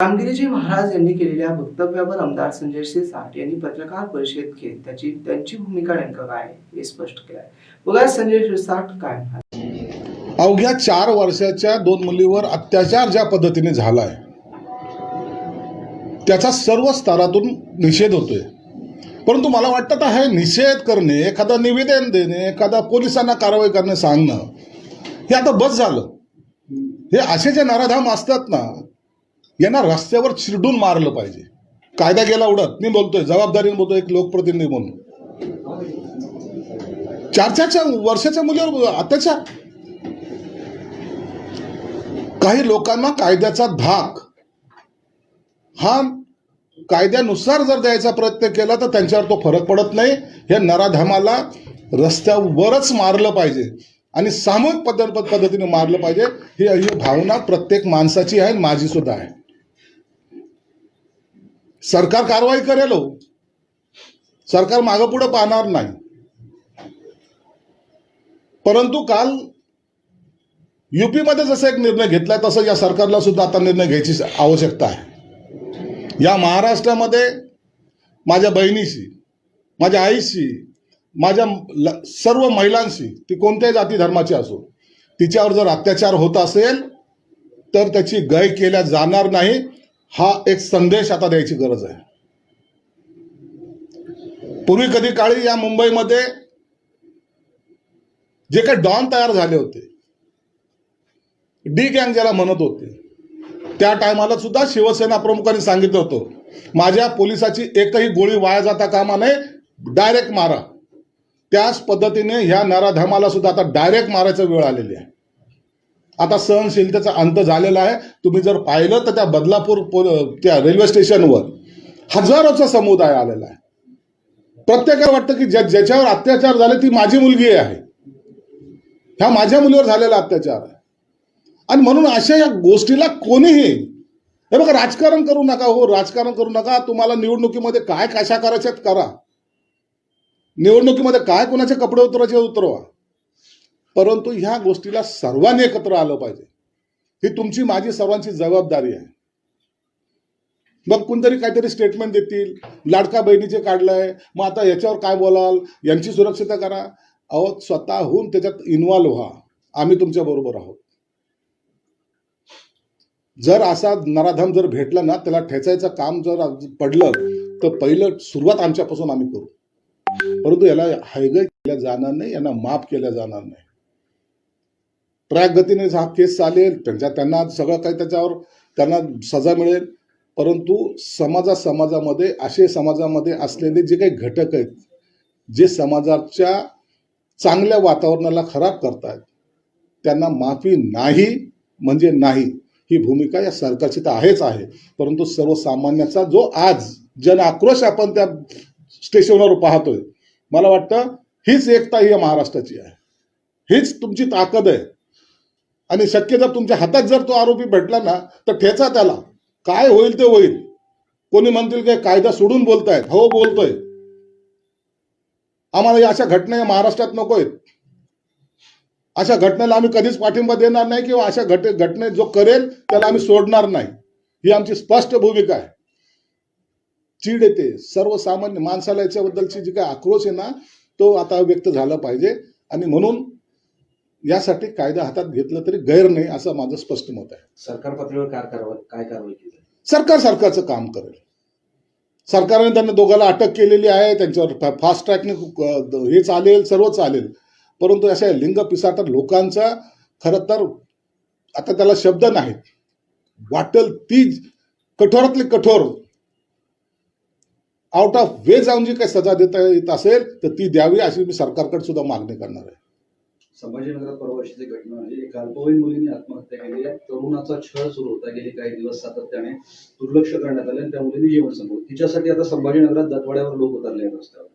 रामगिरीजी महाराज यांनी केलेल्या वक्तव्यावर आमदार संजय साठ यांनी पत्रकार परिषद घेत त्याची त्यांची भूमिका नेमकं काय हे स्पष्ट केलं बघा संजय सिरसाट काय म्हणाले. अवघ्या चार वर्षाच्या दोन मुलीवर अत्याचार ज्या पद्धतीने झालाय त्याचा सर्व स्तरातून निषेध होतोय. परंतु मला वाटतं तर हे निषेध करणे एखादं निवेदन देणे एखादा पोलिसांना कारवाई करणे सांगणं हे आता बस झालं. हे असे जे नराधाम असतात ना यांना रस्त्यावर चिरडून मारलं पाहिजे. कायदा गेला उडत. मी बोलतोय जबाबदारीने बोलतोय एक लोकप्रतिनिधी म्हणून. चार चारच्या वर्षाच्या मुलीवर अत्याचार. काही लोकांना कायद्याचा धाक. हा कायद्यानुसार जर द्यायचा प्रयत्न केला तर त्यांच्यावर तो फरक पडत नाही. हे नराधामाला रस्त्यावरच मारलं पाहिजे. आणि सामूहिक पद्धत पद्धतीने मारलं पाहिजे. ही ही भावना प्रत्येक माणसाची आहे माझी सुद्धा आहे. सरकार कारवाई करेल हो. सरकार मागं पुढे पाहणार नाही. परंतु काल युपीमध्ये जसं एक निर्णय घेतलाय तसं या सरकारला सुद्धा आता निर्णय घ्यायची आवश्यकता आहे. या महाराष्ट्रामध्ये माझ्या बहिणीशी माझ्या आईशी माझ्या ल- सर्व महिलांशी ती कोणत्याही जाती धर्माची असो तिच्यावर जर अत्याचार होत असेल तर त्याची गय केल्या जाणार नाही. हा एक संदेश आता द्यायची गरज आहे. पूर्वी कधी काळी या मुंबईमध्ये जे काही डॉन तयार झाले होते डी गँग ज्याला म्हणत होते त्या टायमाला सुद्धा शिवसेना प्रमुखांनी सांगितलं होतं माझ्या पोलिसाची एकही गोळी वाया जाता कामा नये डायरेक्ट मारा. त्याच पद्धतीने ह्या नराधमाला सुद्धा आता डायरेक्ट मारायचा वेळ आलेली आहे. आता सहनशीलतेचा अंत झालेला आहे. तुम्ही जर पाहिलं तर त्या बदलापूर पो- त्या रेल्वे स्टेशनवर हजारोचा समुदाय आलेला आहे. प्रत्येकाला वाटतं की ज्या ज्याच्यावर अत्याचार झाले ती माझी मुलगी आहे. ह्या माझ्या मुलीवर झालेला अत्याचार आहे. आणि म्हणून अशा या गोष्टीला कोणीही हे बघा राजकारण करू नका हो राजकारण करू नका. तुम्हाला निवडणुकीमध्ये काय कशा करायच्यात करा. निवडणुकीमध्ये काय कोणाचे कपडे उतरायचे उतरवा. परंतु ह्या गोष्टीला सर्वांनी एकत्र आलं पाहिजे. ही तुमची माझी सर्वांची जबाबदारी आहे. मग कोणतरी काहीतरी स्टेटमेंट देतील. लाडका बहिणीचे काढलंय. मग आता याच्यावर काय बोलाल? यांची सुरक्षितता करा. अहो स्वतःहून त्याच्यात इन्व्हॉल्व्ह व्हा. आम्ही तुमच्या बरोबर आहोत. जर असा नराधम जर भेटला ना त्याला ठेचायचं काम जर पडलं तर पहिलं सुरुवात आमच्यापासून आम्ही करू. परंतु याला हायगय केल्या जाणार नाही यांना माफ केल्या जाणार नाही. ट्रॅक गतीने हा केस चालेल त्यांच्या त्यांना सगळं काही त्याच्यावर त्यांना सजा मिळेल. परंतु समाजा समाजामध्ये असे समाजामध्ये असलेले जे काही घटक आहेत जे समाजाच्या चांगल्या वातावरणाला खराब करतायत त्यांना माफी नाही म्हणजे नाही. ही भूमिका या सरकारची तर आहेच आहे. परंतु सर्वसामान्याचा जो आज जन आक्रोश आपण त्या स्टेशनवर पाहतोय मला वाटतं हीच एकता ही महाराष्ट्राची आहे. हीच तुमची ताकद आहे. आणि शक्य जर तुमच्या हातात जर तो आरोपी भेटला ना तर ठेचा त्याला. काय होईल ते होईल. कोणी म्हणतील काय कायदा सोडून बोलतायत. हो बोलतोय. आम्हाला या अशा घटना या महाराष्ट्रात नको आहेत. अशा घटनेला आम्ही कधीच पाठिंबा देणार नाही किंवा अशा घट घटने जो करेल त्याला आम्ही सोडणार नाही. ही आमची स्पष्ट भूमिका आहे. चीड येते. सर्वसामान्य माणसाला याच्याबद्दलची जी काय आक्रोश आहे ना तो आता व्यक्त झाला पाहिजे. आणि म्हणून यासाठी कायदा हातात घेतलं तरी गैर नाही असं माझं स्पष्ट मत आहे. सरकार पातळीवर काय कारवाई काय कारवाई केली? सरकार सरकारचं काम करेल. सरकारने त्यांना दोघांना अटक केलेली आहे त्यांच्यावर फास्ट ट्रॅकने हे चालेल सर्व चालेल. परंतु अशा लिंग पिसाटर लोकांचा खरं तर आता त्याला शब्द नाहीत. वाटेल ती कठोरातली कठोर आउट ऑफ वे जाऊन जी काही सजा देता येत असेल तर ती द्यावी अशी मी सरकारकडे सुद्धा मागणी करणार आहे. संभाजीनगरात परवा अशीच घटना झाली. एक अल्पवयीन मुलीने आत्महत्या केली आहे. तरुणाचा छळ सुरू होता गेले काही दिवस सातत्याने दुर्लक्ष करण्यात आले आणि त्या मुलीने जीवन संपवलं. तिच्यासाठी आता संभाजीनगरात दतवाड्यावर लोक उतरले आहेत रस्त्यावर.